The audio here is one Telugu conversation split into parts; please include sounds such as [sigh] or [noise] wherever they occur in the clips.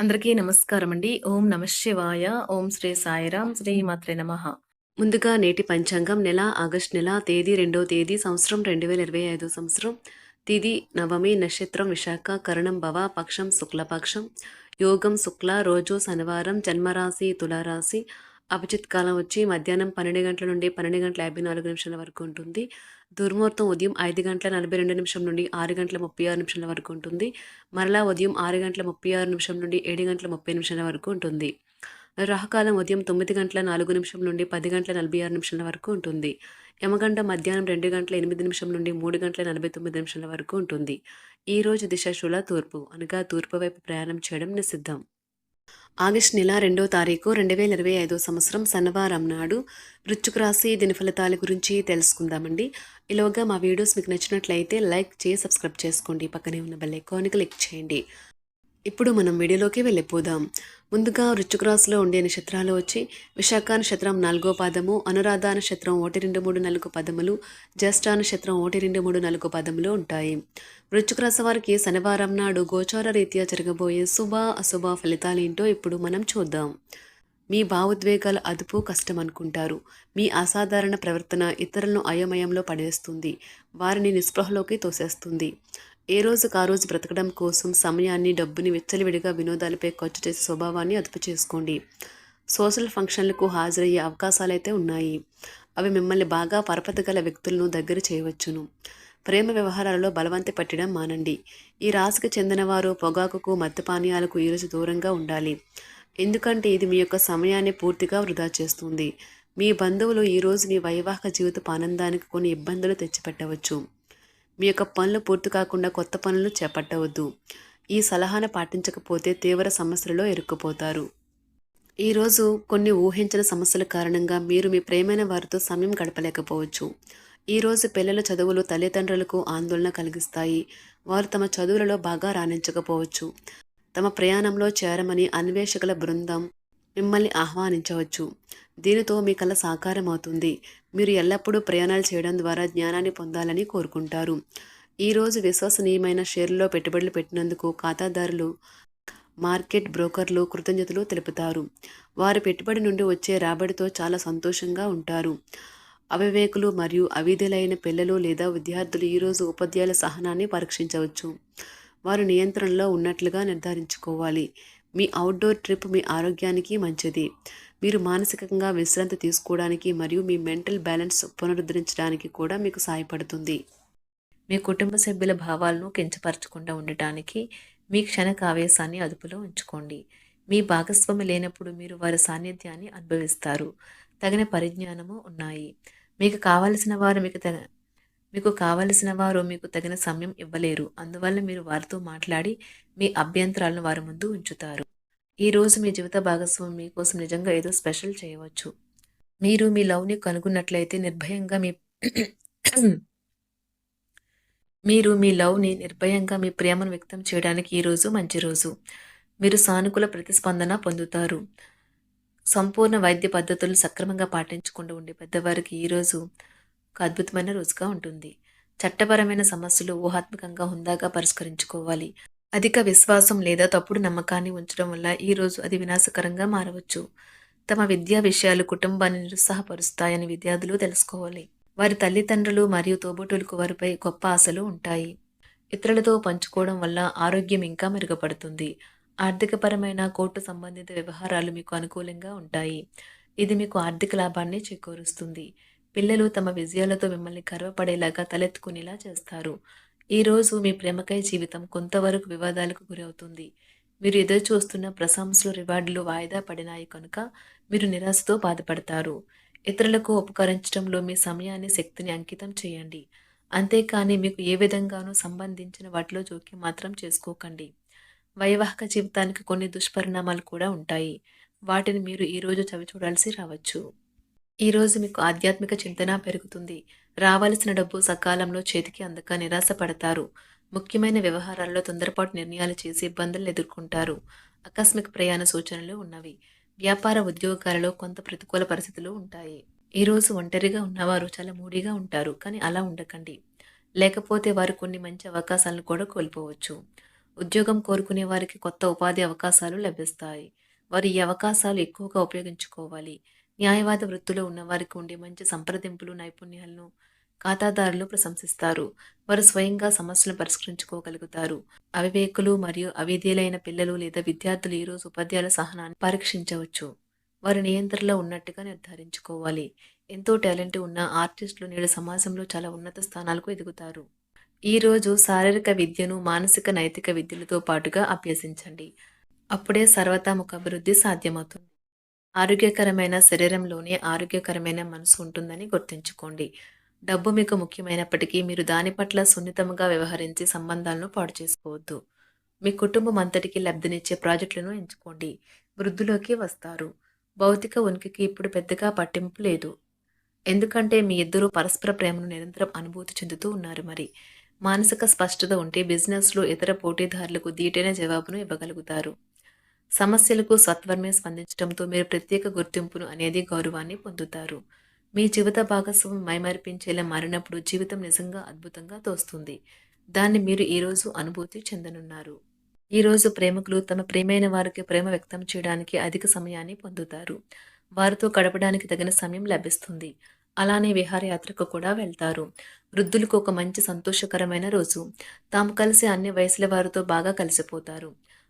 అందరికీ నమస్కారం అండి ఓం నమ శివాయ. ఓం శ్రీ సాయిరాం. శ్రీ మాత్రే నమ. ముందుగా నేటి పంచాంగం నెల ఆగస్ట్ నెల తేదీ రెండో తేదీ సంవత్సరం రెండు వేల ఇరవై ఐదు సంవత్సరం. తిది నవమి నక్షత్రం విశాఖ కరణం భవ పక్షం శుక్లపక్షం. యోగం శుక్ల రోజు శనివారం జన్మరాశి తులారాశి. అభిజిత్ కాలం వచ్చి మధ్యాహ్నం పన్నెండు గంటల నుండి పన్నెండు గంటల యాభై నాలుగు నిమిషాల వరకు ఉంటుంది. దుర్ముహూర్తం ఉదయం ఐదు గంటల నలభై రెండు నిమిషం నుండి ఆరు గంటల ముప్పై ఆరు నిమిషాల వరకు ఉంటుంది. మరలా ఉదయం ఆరు గంటల ముప్పై ఆరు నిమిషం నుండి ఏడు గంటల ముప్పై నిమిషాల వరకు ఉంటుంది. రాహకాలం ఉదయం తొమ్మిది గంటల నాలుగు నిమిషం నుండి పది గంటల నలభై ఆరు నిమిషాల వరకు ఉంటుంది. యమగంట మధ్యాహ్నం రెండు గంటల ఎనిమిది నిమిషం నుండి మూడు గంటల నలభై తొమ్మిది నిమిషాల వరకు ఉంటుంది. ఈ రోజు దిశ శుల తూర్పు అనగా తూర్పు వైపు ప్రయాణం చేయడం నిషిద్ధం. ఆగస్టు నెల రెండో తారీఖు రెండు వేల ఇరవై ఐదో సంవత్సరం శనివారం నాడు వృచ్చుక రాశి దిన ఫలితాల గురించి తెలుసుకుందామండి. ఈలోగా మా వీడియోస్ మీకు నచ్చినట్లయితే లైక్ చేసి సబ్స్క్రైబ్ చేసుకోండి. పక్కనే ఉన్న బెల్ ఐకాన్ క్లిక్ చేయండి. ఇప్పుడు మనం వీడియోలోకి వెళ్ళిపోదాం. ముందుగా రుచుక్రాస్లో ఉండే నక్షత్రాలు వచ్చి విశాఖ నక్షత్రం నాలుగో పాదము అనురాధ నక్షత్రం ఒకటి రెండు మూడు నాలుగు పదములు జ్యేష్ఠ నక్షత్రం ఒకటి రెండు మూడు నాలుగు పదములు ఉంటాయి. వృశ్చిక వారికి శనివారం నాడు గోచార రీత్యా జరగబోయే శుభ అశుభ ఫలితాలు ఏంటో ఇప్పుడు మనం చూద్దాం. మీ భావోద్వేగాల అదుపు కష్టం అనుకుంటారు. మీ అసాధారణ ప్రవర్తన ఇతరులను అయోమయంలో పడేస్తుంది. వారిని నిస్పృహలోకి తోసేస్తుంది. ఏ రోజుకు ఆ రోజు బ్రతకడం కోసం సమయాన్ని డబ్బుని విచ్చలవిడిగా వినోదాలపై ఖర్చు చేసే స్వభావాన్ని అదుపు చేసుకోండి. సోషల్ ఫంక్షన్లకు హాజరయ్యే అవకాశాలైతే ఉన్నాయి. అవి మిమ్మల్ని బాగా పరపతగల వ్యక్తులను దగ్గర చేయవచ్చును. ప్రేమ వ్యవహారాలలో బలవంతి పట్టడం మానండి. ఈ రాశికి చెందినవారు పొగాకుకు మద్యపానీయాలకు ఈరోజు దూరంగా ఉండాలి. ఎందుకంటే ఇది మీ యొక్క సమయాన్ని పూర్తిగా వృధా చేస్తుంది. మీ బంధువులు ఈరోజు మీ వైవాహిక జీవితపు ఆనందానికి కొన్ని ఇబ్బందులు తెచ్చిపెట్టవచ్చు. మీ యొక్క పనులు పూర్తి కాకుండా కొత్త పనులు చేపట్టవద్దు. ఈ సలహాను పాటించకపోతే తీవ్ర సమస్యలలో ఇరుక్కుపోతారు. ఈరోజు కొన్ని ఊహించిన సమస్యల కారణంగా మీరు మీ ప్రేమైన వారితో సమయం గడపలేకపోవచ్చు. ఈరోజు పిల్లల చదువులు తల్లిదండ్రులకు ఆందోళన కలిగిస్తాయి. వారు తమ చదువులలో బాగా రాణించకపోవచ్చు. తమ ప్రయాణంలో చేరమని అన్వేషకుల బృందం మిమ్మల్ని ఆహ్వానించవచ్చు. దీనితో మీ కళ సాకారం అవుతుంది మీరు ఎల్లప్పుడూ ప్రయాణాలు చేయడం ద్వారా జ్ఞానాన్ని పొందాలని కోరుకుంటారు. ఈరోజు విశ్వసనీయమైన షేర్లో పెట్టుబడులు పెట్టినందుకు ఖాతాదారులు మార్కెట్ బ్రోకర్లు కృతజ్ఞతలు తెలుపుతారు. వారి పెట్టుబడి నుండి వచ్చే రాబడితో చాలా సంతోషంగా ఉంటారు. అవివేకులు మరియు అవిధులైన పిల్లలు లేదా విద్యార్థులు ఈరోజు ఉపాధ్యాయుల సహనాన్ని పరీక్షించవచ్చు. వారు నియంత్రణలో ఉన్నట్లుగా నిర్ధారించుకోవాలి. మీ అవుట్డోర్ ట్రిప్ మీ ఆరోగ్యానికి మంచిది. మీరు మానసికంగా విశ్రాంతి తీసుకోవడానికి మరియు మీ మెంటల్ బ్యాలెన్స్ పునరుద్ధరించడానికి కూడా మీకు సహాయపడుతుంది. మీ కుటుంబ సభ్యుల భావాలను కించపరచకుండా ఉండటానికి మీ క్షణక ఆవేశాన్ని అదుపులో ఉంచుకోండి. మీ భాగస్వామి లేనప్పుడు మీరు వారి సాన్నిధ్యాన్ని అనుభవిస్తారు. తగిన పరిజ్ఞానము ఉన్నాయి. మీకు కావలసిన వారు మీకు తగ మీకు కావలసిన వారు మీకు తగిన సమయం ఇవ్వలేరు. అందువల్ల మీరు వారితో మాట్లాడి మీ అభ్యంతరాలను వారి ముందు ఉంచుతారు. ఈరోజు మీ జీవిత భాగస్వామి మీకోసం నిజంగా ఏదో స్పెషల్ చేయవచ్చు. మీరు మీ లవ్ని కనుగొన్నట్లయితే నిర్భయంగా మీ [clears throat] మీరు మీ లవ్ని నిర్భయంగా మీ ప్రేమను వ్యక్తం చేయడానికి ఈరోజు మంచి రోజు. మీరు సానుకూల ప్రతిస్పందన పొందుతారు. సంపూర్ణ వైద్య పద్ధతులు సక్రమంగా పాటించకుండా ఉండే పెద్దవారికి ఈరోజు ఒక అద్భుతమైన రోజుగా ఉంటుంది. చట్టపరమైన సమస్యలు ఊహాత్మకంగా హుందాగా పరిష్కరించుకోవాలి. అధిక విశ్వాసం లేదా తప్పుడు నమ్మకాన్ని ఉంచడం వల్ల ఈరోజు అది వినాశకరంగా మారవచ్చు. తమ విద్యా విషయాలు కుటుంబాన్ని నిరుత్సాహపరుస్తాయని విద్యార్థులు తెలుసుకోవాలి. వారి తల్లిదండ్రులు మరియు తోబుటులకు వారిపై గొప్ప ఆశలు ఉంటాయి. ఇతరులతో పంచుకోవడం వల్ల ఆరోగ్యం ఇంకా మెరుగుపడుతుంది. ఆర్థికపరమైన కోర్టు సంబంధిత వ్యవహారాలు మీకు అనుకూలంగా ఉంటాయి. ఇది మీకు ఆర్థిక లాభాన్ని చేకూరుస్తుంది. పిల్లలు తమ విజయాలతో మిమ్మల్ని గర్వపడేలాగా తలెత్తుకునేలా చేస్తారు. ఈరోజు మీ ప్రేమకై జీవితం కొంతవరకు వివాదాలకు గురవుతుంది. మీరు ఎదురు చూస్తున్న ప్రశంసలు రివార్డులు వాయిదా పడినాయి కనుక మీరు నిరాశతో బాధపడతారు. ఇతరులకు ఉపకరించడంలో మీ సమయాన్ని శక్తిని అంకితం చేయండి. అంతేకాని మీకు ఏ విధంగానూ సంబంధించిన వాటిలో జోక్యం మాత్రం చేసుకోకండి. వైవాహిక జీవితానికి కొన్ని దుష్పరిణామాలు కూడా ఉంటాయి. వాటిని మీరు ఈరోజు చవి చూడాల్సి రావచ్చు. ఈరోజు మీకు ఆధ్యాత్మిక చింతన పెరుగుతుంది. రావాల్సిన డబ్బు సకాలంలో చేతికి అందక నిరాశ పడతారు ముఖ్యమైన వ్యవహారాల్లో తొందరపాటు నిర్ణయాలు చేసి ఇబ్బందులు ఎదుర్కొంటారు. ఆకస్మిక ప్రయాణ సూచనలు ఉన్నవి. వ్యాపార ఉద్యోగాలలో కొంత ప్రతికూల పరిస్థితులు ఉంటాయి. ఈరోజు ఒంటరిగా ఉన్నవారు చాలా మూడీగా ఉంటారు కానీ అలా ఉండకండి. లేకపోతే వారు కొన్ని మంచి అవకాశాలను కూడా కోల్పోవచ్చు. ఉద్యోగం కోరుకునే వారికి కొత్త ఉపాధి అవకాశాలు లభిస్తాయి. వారు ఈ అవకాశాలు ఎక్కువగా ఉపయోగించుకోవాలి. న్యాయవాద వృత్తిలో ఉన్నవారికి ఉండే మంచి సంప్రదింపులు నైపుణ్యాలను ఖాతాదారులు ప్రశంసిస్తారు. వారు స్వయంగా సమస్యలను పరిష్కరించుకోగలుగుతారు. అవివేకులు మరియు అవిధేయులైన పిల్లలు లేదా విద్యార్థులు ఈరోజు ఉపాధ్యాయుల సహనాన్ని పరీక్షించవచ్చు. వారు నియంత్రణలో ఉన్నట్టుగా నిర్ధారించుకోవాలి. ఎంతో టాలెంట్ ఉన్న ఆర్టిస్టులు నేడు సమాజంలో చాలా ఉన్నత స్థానాలకు ఎదుగుతారు. ఈ రోజు శారీరక విద్యను మానసిక నైతిక విద్యలతో పాటుగా అభ్యసించండి. అప్పుడే సర్వతాముఖ అభివృద్ధి సాధ్యమవుతుంది. ఆరోగ్యకరమైన శరీరంలోనే ఆరోగ్యకరమైన మనసు ఉంటుందని గుర్తుంచుకోండి. డబ్బు మీకు ముఖ్యమైనప్పటికీ మీరు దాని పట్ల సున్నితంగా వ్యవహరించి సంబంధాలను పాడు చేసుకోవద్దు. మీ కుటుంబం అంతటికి లబ్ధినిచ్చే ప్రాజెక్టులను ఎంచుకోండి. వృద్ధిలోకి వస్తారు. భౌతిక ఉనికికి ఇప్పుడు పెద్దగా పట్టింపు లేదు. ఎందుకంటే మీ ఇద్దరు పరస్పర ప్రేమను నిరంతరం అనుభూతి చెందుతూ ఉన్నారు మరి. మానసిక స్పష్టత ఉంటే బిజినెస్లో ఇతర పోటీదారులకు దీటైన జవాబును ఇవ్వగలుగుతారు. సమస్యలకు సత్వరమే స్పందించడంతో మీరు ప్రత్యేక గుర్తింపును అనేది గౌరవాన్ని పొందుతారు. మీ జీవిత భాగస్వామి మైమర్పించేలా మారినప్పుడు జీవితం నిజంగా అద్భుతంగా తోస్తుంది. దాన్ని మీరు ఈరోజు అనుభూతి చెందనున్నారు. ఈరోజు ప్రేమికులు తమ ప్రేమైన వారికి ప్రేమ వ్యక్తం చేయడానికి అధిక సమయాన్ని పొందుతారు. వారితో గడపడానికి తగిన సమయం లభిస్తుంది. అలానే విహారయాత్రకు కూడా వెళ్తారు. వృద్ధులకు ఒక మంచి సంతోషకరమైన రోజు. తాము కలిసి అన్ని వయసుల వారితో బాగా కలిసిపోతారు.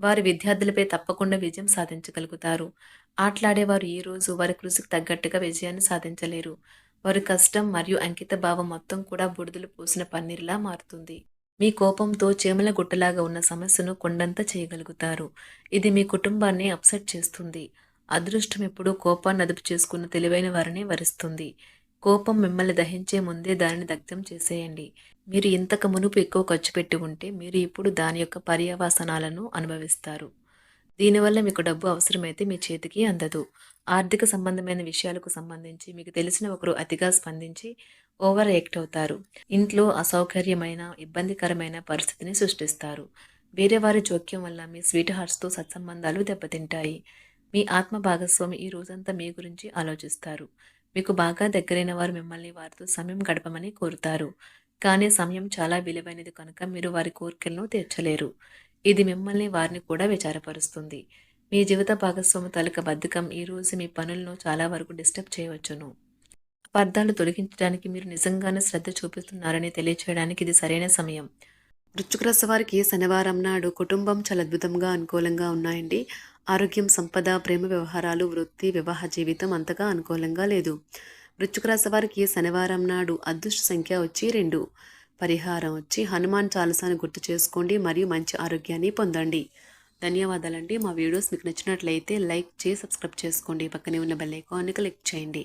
వారి విద్యార్థులపై తప్పకుండా విజయం సాధించగలుగుతారు. ఆటలాడేవారు ఈ రోజు వారి కృషికి తగ్గట్టుగా విజయాన్ని సాధించలేరు. వారి కష్టం మరియు అంకిత భావం మొత్తం కూడా బుడిదలు పోసిన పన్నీర్లా మారుతుంది. మీ కోపంతో చేమల గుట్టలాగా ఉన్న సమస్యను కొండంత చేయగలుగుతారు. ఇది మీ కుటుంబాన్ని అప్సెట్ చేస్తుంది. అదృష్టం ఎప్పుడూ కోపాన్ని అదుపు చేసుకున్న తెలివైన వారిని వరిస్తుంది. కోపం మిమ్మల్ని దహించే ముందే దానిని దగ్ధం చేసేయండి. మీరు ఇంతకు మునుపు ఎక్కువ ఖర్చు పెట్టి ఉంటే మీరు ఇప్పుడు దాని యొక్క పర్యవసనాలను అనుభవిస్తారు. దీనివల్ల మీకు డబ్బు అవసరమైతే మీ చేతికి అందదు. ఆర్థిక సంబంధమైన విషయాలకు సంబంధించి మీకు తెలిసిన ఒకరు అతిగా స్పందించి ఓవర్ యాక్ట్ అవుతారు. ఇంట్లో అసౌకర్యమైన ఇబ్బందికరమైన పరిస్థితిని సృష్టిస్తారు. వేరే వారి జోక్యం వల్ల మీ స్వీట్ హార్ట్స్తో సత్సంబంధాలు దెబ్బతింటాయి. మీ ఆత్మ భాగస్వామి ఈ రోజంతా మీ గురించి ఆలోచిస్తారు. మీకు బాగా దగ్గరైన వారు మిమ్మల్ని వారితో సమయం గడపమని కోరుతారు. కానీ సమయం చాలా విలువైనది కనుక మీరు వారి కోరికలను తీర్చలేరు. ఇది మిమ్మల్ని వారిని కూడా విచారపరుస్తుంది. మీ జీవిత భాగస్వామి తలక బద్ధకం ఈ రోజు మీ పనులను చాలా వరకు డిస్టర్బ్ చేయవచ్చును. అపార్థాలు తొలగించడానికి మీరు నిజంగానే శ్రద్ధ చూపిస్తున్నారని తెలియచేయడానికి ఇది సరైన సమయం. వృశ్చిక రాశి వారికి శనివారం నాడు కుటుంబం చాలా అద్భుతంగా అనుకూలంగా ఉన్నాయండి. ఆరోగ్యం సంపద ప్రేమ వ్యవహారాలు వృత్తి వివాహ జీవితం అంతగా అనుకూలంగా లేదు. వృశ్చిక రాశి వారికి శనివారం నాడు అదృష్ట సంఖ్య వచ్చి రెండు. పరిహారం వచ్చి హనుమాన్ చాలసాను గుర్తు చేసుకోండి మరియు మంచి ఆరోగ్యాన్ని పొందండి. ధన్యవాదాలండి. మా వీడియోస్ మీకు నచ్చినట్లయితే లైక్ చేసి సబ్స్క్రైబ్ చేసుకోండి. పక్కనే ఉన్న బెల్ ఐకాన్ని క్లిక్ చేయండి.